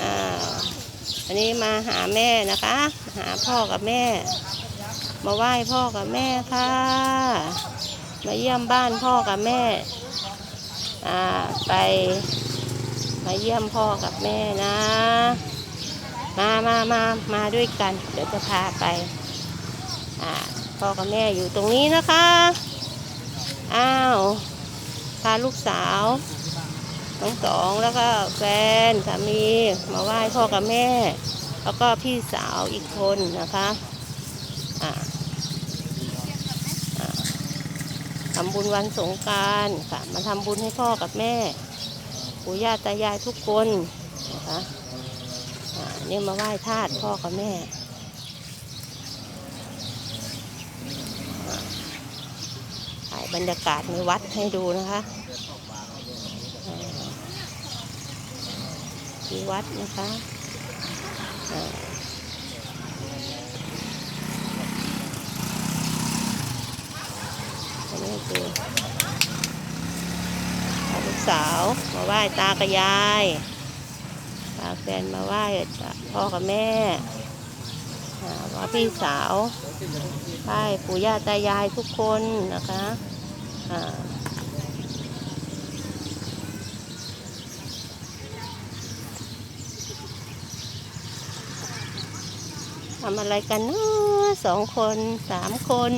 อ่าอันนี้มาหาแม่นะคะ หาพ่อกับแม่ มาไหว้พ่อกับแม่ค่ะ มาเยี่ยมบ้านพ่อกับแม่ อ่าไปมาเยี่ยมพ่อกับแม่นะ มามามามาด้วยกัน เดี๋ยวจะพาไป อ่าพ่อกับแม่อยู่ตรงนี้นะคะ อ้าว พาลูกสาว ทั้งสองแล้วก็แฟนสามีมาไหว้พ่อกับแม่ แล้วก็พี่สาวอีกคนนะคะอ่าทำบุญวันสงการค่ะ มาทำบุญให้พ่อกับแม่ปู่ย่าตายายทุกคนนะคะนี่มาไหว้ธาตุพ่อกับแม่ถ่ายบรรยากาศในวัดให้ดูนะคะอ่า ที่วัดนะคะอันนี้คือพาลูกสาวมาไหว้ตากับยายพาแฟนมาไหว้พ่อกับแม่อ่าว่าพี่สาวไหว้ปู่ย่าตายายทุกคนนะคะอ่า ทำอะไรกันเนาะสองคนสามคน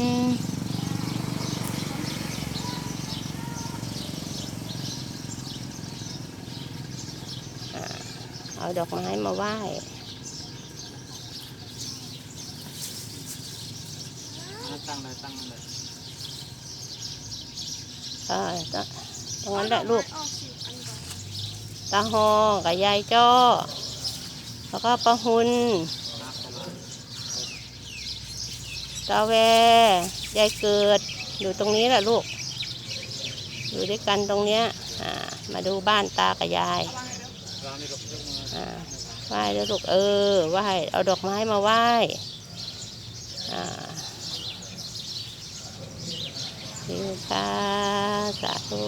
อ่าเอาดอกไม้มาไหว้ตั้งเลยตั้งเลยเออตตรงนั้นแหละลูกตาฮอกับยายจ้อแล้วก็ปะหุน ตาแว ยายเกิด อยู่ตรงนี้แหละลูก อยู่ด้วยกันตรงเนี้ยมาดูบ้านตากับยายไหว้แล้วลูกเออไหว้เอาดอกไม้มาไหว้อ่าดีค่ะสาธุ